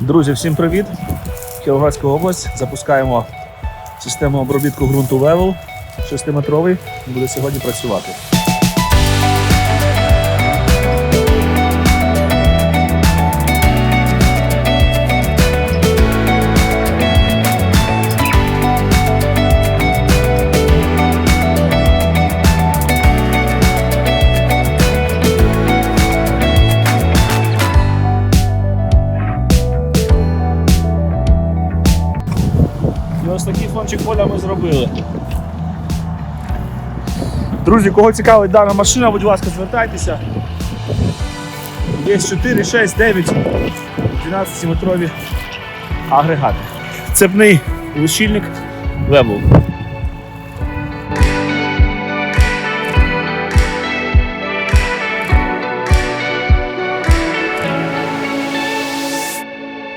Друзі, всім привіт! Кіровоградська область. Запускаємо систему обробітку ґрунту Level 6-метровий. Буде сьогодні працювати. І ось такий фончик поля ми зробили. Друзі, кого цікавить дана машина, будь ласка, звертайтеся. Є 4, 6, 9, 12 метрові агрегати. Цепний лишильник Level.